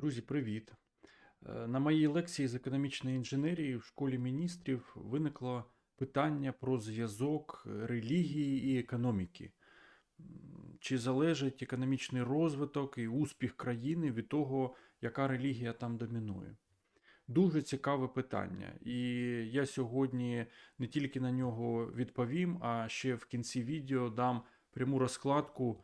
Друзі, привіт! Е, На моїй лекції з економічної інженерії в школі міністрів виникло питання про зв'язок релігії і економіки. Чи залежить економічний розвиток і успіх країни від того, яка релігія там домінує? Дуже цікаве питання, і я сьогодні не тільки на нього відповім, а ще в кінці відео дам пряму розкладку,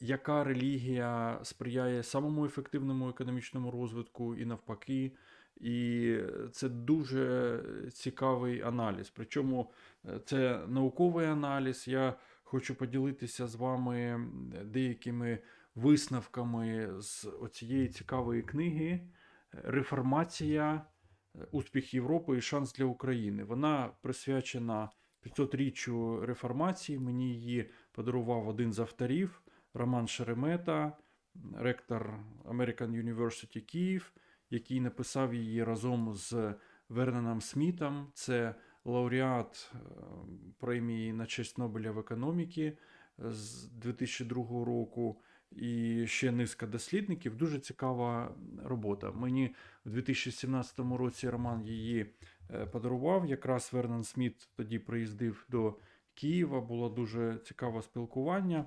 яка релігія сприяє самому ефективному економічному розвитку і навпаки. І це дуже цікавий аналіз. Причому е, це науковий аналіз. Я хочу поділитися з вами деякими висновками з оцієї цікавої книги Реформація, е, успіх Європи і шанс для України. Вона присвячена 500-річчю реформації. Мені її подарував один з авторів Роман Шеремета, ректор American University Київ, який написав її разом з Верненом Смітом. Це лауреат е, премії на честь Нобеля в економіки з 2002 року. І ще низка дослідників. Дуже цікава робота. Мені в 2017 році Роман її е, подарував. Якраз Вернон Сміт тоді приїздив до Києва. Було дуже цікаве спілкування.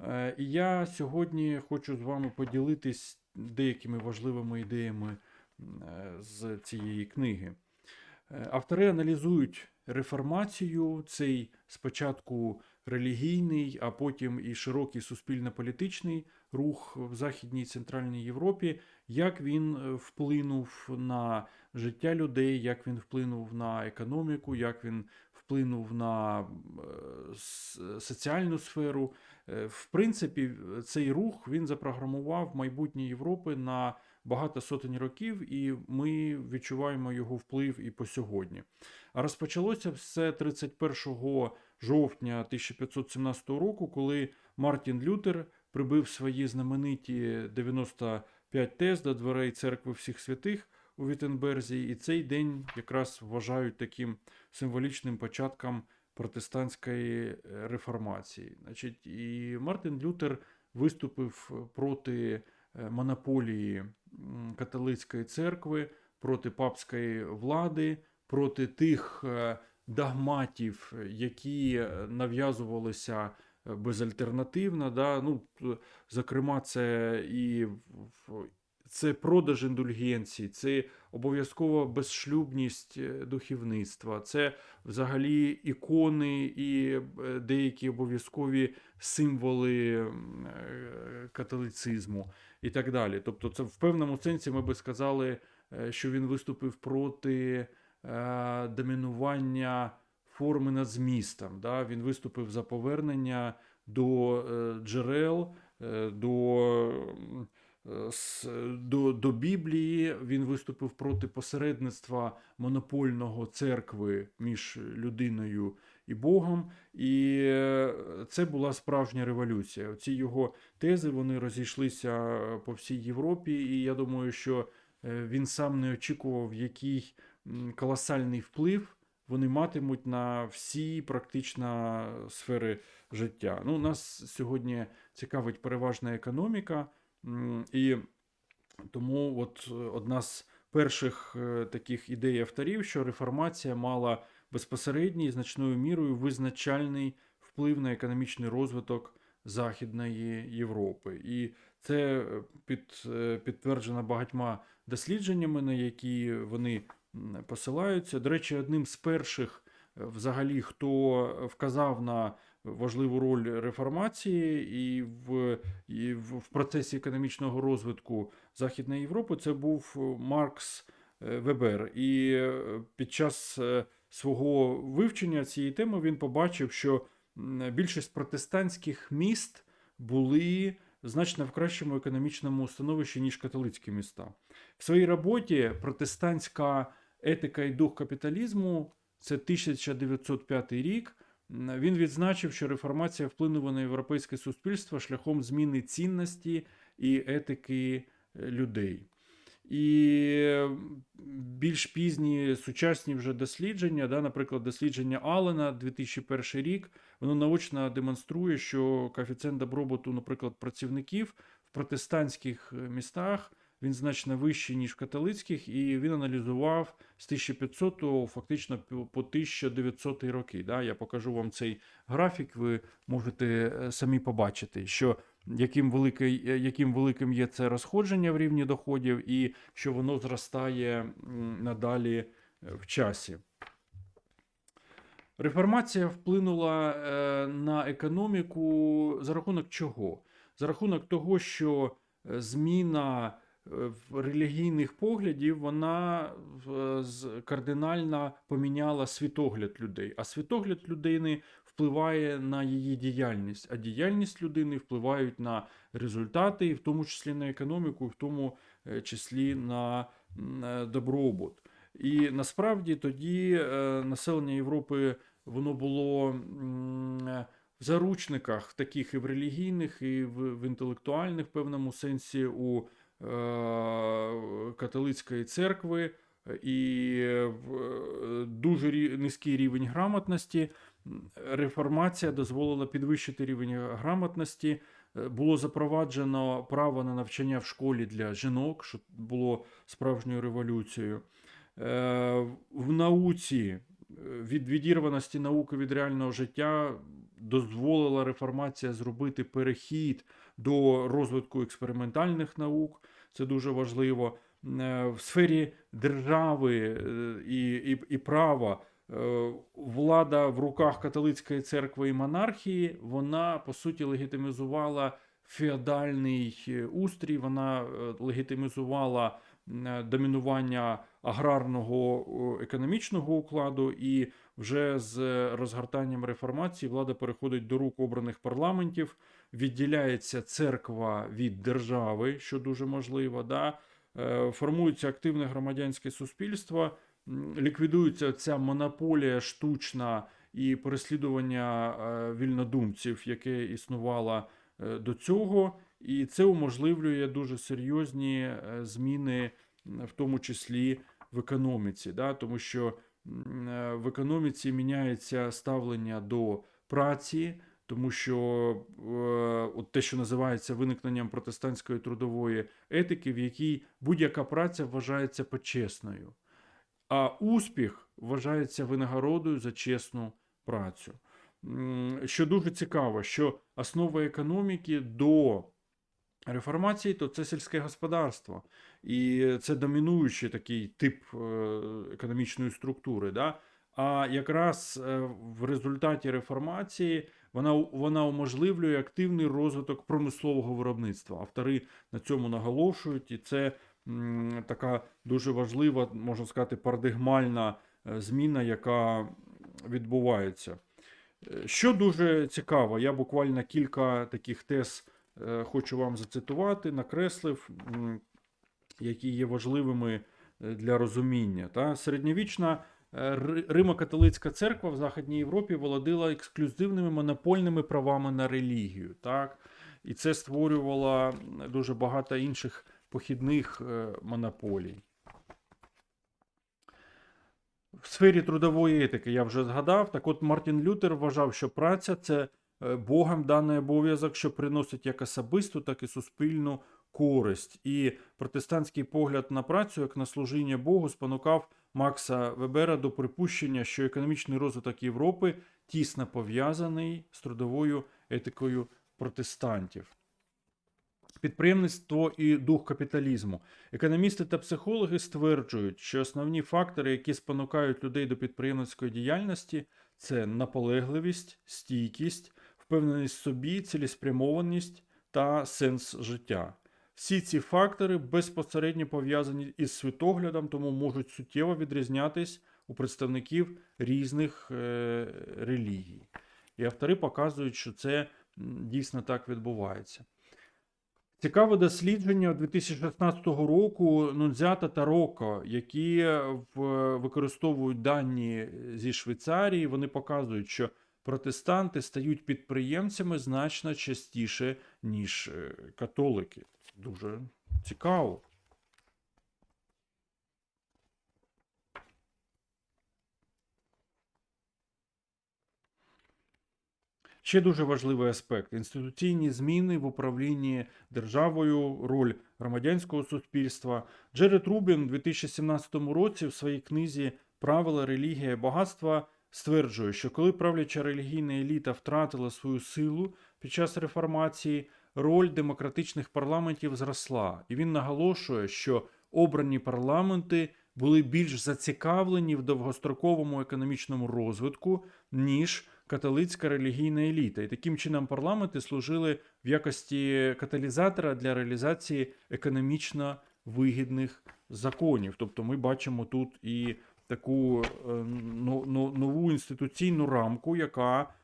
Е, І я сьогодні хочу з вами поділитись деякими важливими ідеями е, з цієї книги. Е, Автори аналізують реформацію, цей спочатку релігійний, а потім і широкий суспільно-політичний рух в Західній і Центральній Європі, як він вплинув на життя людей, як він вплинув на економіку, як він вплинув на е, соціальну сферу. Е, В принципі, цей рух він запрограмував майбутнє Європи на багато сотень років, і ми відчуваємо його вплив і по сьогодні. А розпочалося все 31 жовтня 1517 року, коли Мартін Лютер прибив свої знамениті 95 тез до дверей церкви всіх святих у Віттенберзі, і цей день якраз вважають таким символічним початком протестантської е, реформації. Значить, і Мартин Лютер виступив проти е, монополії католицької церкви, проти папської влади, проти тих е, догматів, які нав'язувалися безальтернативно. Да? Ну, зокрема, це і це продаж індульгенцій, це обов'язкова безшлюбність е, духовництва, це взагалі ікони і е, деякі обов'язкові символи е, католицизму і так далі. Тобто, це в певному сенсі ми би сказали, що він виступив проти домінування форми над змістом. Да? Він виступив за повернення до джерел, до. До, до Біблії він виступив проти посередництва монопольного церкви між людиною і Богом, і е, це була справжня революція. Ці його тези вони розійшлися по всій Європі, і я думаю, що е, він сам не очікував, який колосальний вплив вони матимуть на всі практично сфери життя. Ну, нас сьогодні цікавить переважна економіка, і тому от е, одна з перших е, таких ідей авторів, що реформація мала безпосередній значною мірою визначальний вплив на економічний розвиток Західної Європи. І це е, під, підтверджено багатьма дослідженнями, на які вони посилаються. До речі, одним з перших, взагалі, хто вказав на важливу роль реформації і в, і в процесі економічного розвитку Західної Європи, це був е, Маркс е, Вебер. І е, під час свого вивчення цієї теми він побачив, що більшість протестантських міст були значно в кращому економічному становищі, ніж католицькі міста. В своїй роботі протестантська етика і дух капіталізму це 1905 рік. Він відзначив, що реформація вплинула на європейське суспільство шляхом зміни цінності і етики е, людей. І більш пізні сучасні вже дослідження, да, наприклад, дослідження Аллена 2001 рік, воно наочно демонструє, що коефіцієнт добробуту, наприклад, працівників в протестантських е, містах він значно вищий, ніж в католицьких, і він аналізував з 1500 фактично по по 1900 роки. Да? Я покажу вам цей графік, ви можете е, самі побачити, що яким, великий, е, яким великим є це розходження в рівні доходів, і що воно зростає надалі е, в часі. Реформація вплинула на економіку за рахунок чого? За рахунок того, що зміна релігійних поглядів вона кардинально поміняла світогляд людей. А світогляд людини впливає на її діяльність, а діяльність людини впливають на результати, в тому числі на економіку, в тому е, числі на е, добробут. І насправді тоді е, населення Європи воно було в заручниках, таких і в релігійних, і в, в інтелектуальних певному сенсі у католицької церкви, і е, дуже низький рівень грамотності. Реформація дозволила підвищити рівень грамотності. Е, Було запроваджено право на навчання в школі для жінок, що було справжньою революцією. Е, В науці е, від відірваності науки від реального життя дозволила реформація зробити перехід до розвитку експериментальних наук. Це дуже важливо. Е, В сфері держави е, і, і, і права е, влада в руках католицької церкви і монархії, вона по суті легітимізувала феодальний устрій, вона легітимізувала домінування аграрного економічного укладу, і вже з розгортанням реформації влада переходить до рук обраних парламентів, відділяється церква від держави, що дуже можливо. Да? Е, Формується активне громадянське суспільство, ліквідується ця монополія штучна і переслідування е, вільнодумців, яке існувало е, до цього, і це уможливлює дуже серйозні зміни, в тому числі в економіці, да? тому що в економіці міняється ставлення до праці, тому що е, от те, що називається виникненням протестантської трудової етики, в якій будь-яка праця вважається почесною, а успіх вважається винагородою за чесну працю. Що дуже цікаво, що основа економіки до реформації то це сільське господарство, і це домінуючий такий тип е, економічної структури. Да? А якраз е, в результаті реформації вона, вона уможливлює активний розвиток промислового виробництва. Автори на цьому наголошують, і це така дуже важлива, можна сказати, парадигмальна е, зміна, яка відбувається. Що дуже цікаво, я буквально кілька таких тез хочу вам зацитувати, накреслив, які є важливими е, для розуміння. Та? Середньовічна е, Римо-католицька церква в Західній Європі володила ексклюзивними монопольними правами на релігію. Так? І це створювало дуже багато інших похідних е, монополій. В сфері трудової етики я вже згадав. Так от Мартін Лютер вважав, що праця це е, Богом даний обов'язок, що приносить як особисту, так і суспільну користь. І протестантський погляд на працю як на служіння Богу спонукав Макса Вебера до припущення, що економічний розвиток Європи тісно пов'язаний з трудовою етикою протестантів. Підприємництво і дух капіталізму. Економісти та психологи стверджують, що основні фактори, які спонукають людей до підприємницької діяльності, це наполегливість, стійкість, впевненість в собі, цілеспрямованість та сенс життя. Всі ці фактори безпосередньо пов'язані із світоглядом, тому можуть суттєво відрізнятись у представників різних е, релігій. І автори показують, що це дійсно так відбувається. Цікаве дослідження 2016 року Нунзята та Роко, які в- використовують дані зі Швейцарії. Вони показують, що протестанти стають підприємцями значно частіше, ніж е, католики. Дуже цікаво. Ще дуже важливий аспект: інституційні зміни в управлінні державою, роль громадянського суспільства. Джеред Рубін у 2017 році в своїй книзі Правила релігія багатства стверджує, що коли правляча релігійна еліта втратила свою силу під час реформації, роль демократичних парламентів зросла. І він наголошує, що обрані парламенти були більш зацікавлені в довгостроковому економічному розвитку, ніж католицька релігійна еліта. І таким чином парламенти служили в якості каталізатора для реалізації економічно вигідних законів. Тобто ми бачимо тут і таку е, но- но- нову інституційну рамку, яка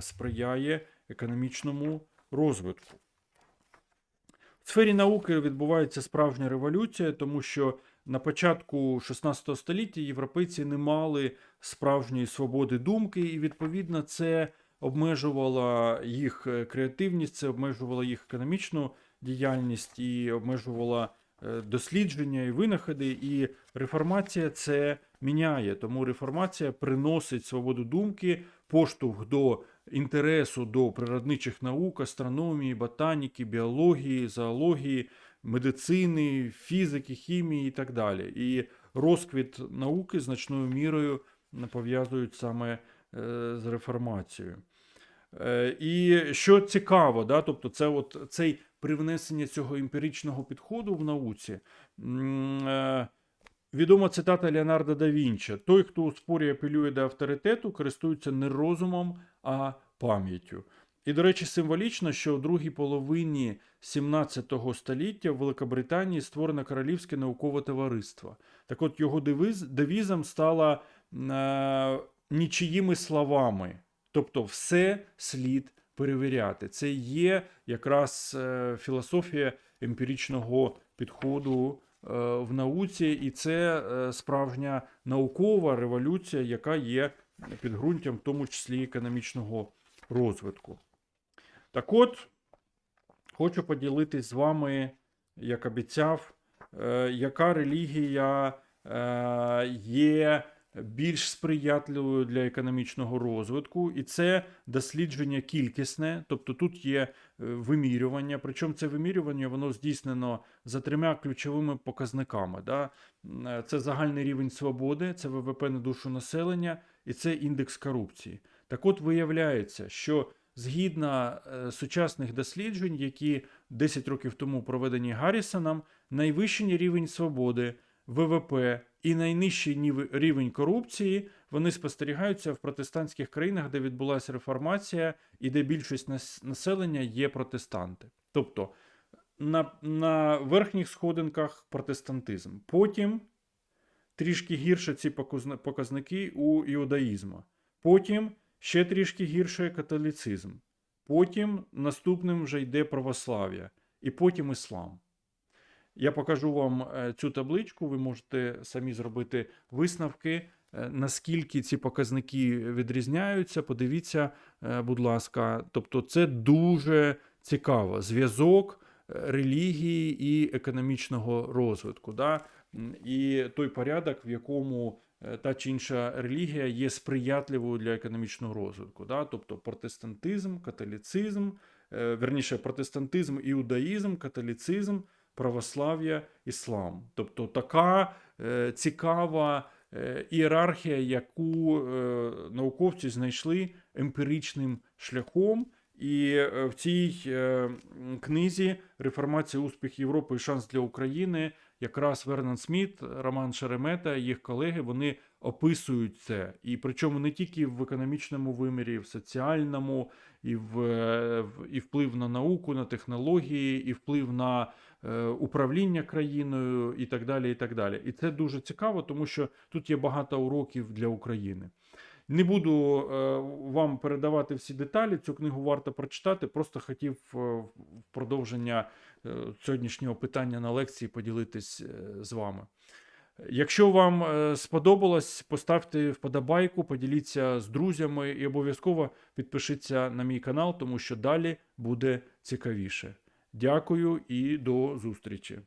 сприяє економічному розвитку. В сфері науки відбувається справжня революція, тому що на початку 16 століття європейці не мали справжньої свободи думки, і відповідно це обмежувало їх е, креативність, це обмежувало їх економічну діяльність і обмежувало е, дослідження і винаходи. І реформація це міняє. Тому реформація приносить свободу думки, поштовх до інтересу до природничих наук, астрономії, ботаніки, біології, зоології, медицини, фізики, хімії і так далі. І розквіт науки значною мірою пов'язують саме е, з реформацією. Е, І що цікаво, да, тобто це от цей привнесення цього емпіричного підходу в науці. Відома цитата Леонардо да Вінча: той, хто у спорі апелює до авторитету, користується не розумом, а пам'яттю. І, до речі, символічно, що у другій половині 17 століття в Великобританії створено Королівське наукове товариство. Так от його девіз, девізом стало е, нічиїми словами. Тобто, все слід перевіряти. Це є якраз е, філософія емпіричного підходу в науці, і це е, справжня наукова революція, яка є підґрунтям, в тому числі економічного розвитку. Так от, хочу поділитись з вами, як обіцяв, е, яка релігія е, є більш сприятливою для економічного розвитку, і це дослідження кількісне, тобто тут є е, вимірювання. Причому це вимірювання воно здійснено за трьома ключовими показниками. Да? Е, Це загальний рівень свободи, це ВВП на душу населення і це індекс корупції. Так от виявляється, що згідно е, сучасних досліджень, які 10 років тому проведені Гаррісоном, найвищий рівень свободи, ВВП і найнижчий рівень корупції вони спостерігаються в протестантських країнах, де відбулася реформація і де більшість населення є протестанти. Тобто на, на верхніх сходинках протестантизм. Потім трішки гірше ці показники у іудаїзму. Потім ще трішки гірше католицизм. Потім наступним вже йде православ'я, і потім іслам. Я покажу вам е, цю табличку, ви можете самі зробити висновки, е, наскільки ці показники відрізняються. Подивіться, е, будь ласка. Тобто, це дуже цікаво. Зв'язок релігії і економічного розвитку. Да? І той порядок, в якому та чи інша релігія є сприятливою для економічного розвитку. Да? Тобто протестантизм, католицизм, е, верніше, протестантизм, іудаїзм, католицизм, православ'я, іслам. Тобто така е, цікава е, ієрархія, яку е, науковці знайшли емпіричним шляхом. І е, в цій е, книзі Реформація успіх Європи і шанс для України якраз Вернон Сміт, Роман Шеремета, їх колеги, вони описують це. І причому не тільки в економічному вимірі, в соціальному, і, е, в- і вплив на науку, на технології, і вплив на е, управління країною, і так далі. І так далі. І це дуже цікаво, тому що тут є багато уроків для України. Не буду е, вам передавати всі деталі. Цю книгу варто прочитати. Просто хотів е, в продовження сьогоднішнього питання на лекції поділитись е, з вами. Якщо вам е, сподобалось, поставте вподобайку, поділіться з друзями і обов'язково підпишіться на мій канал, тому що далі буде цікавіше. Дякую і до зустрічі.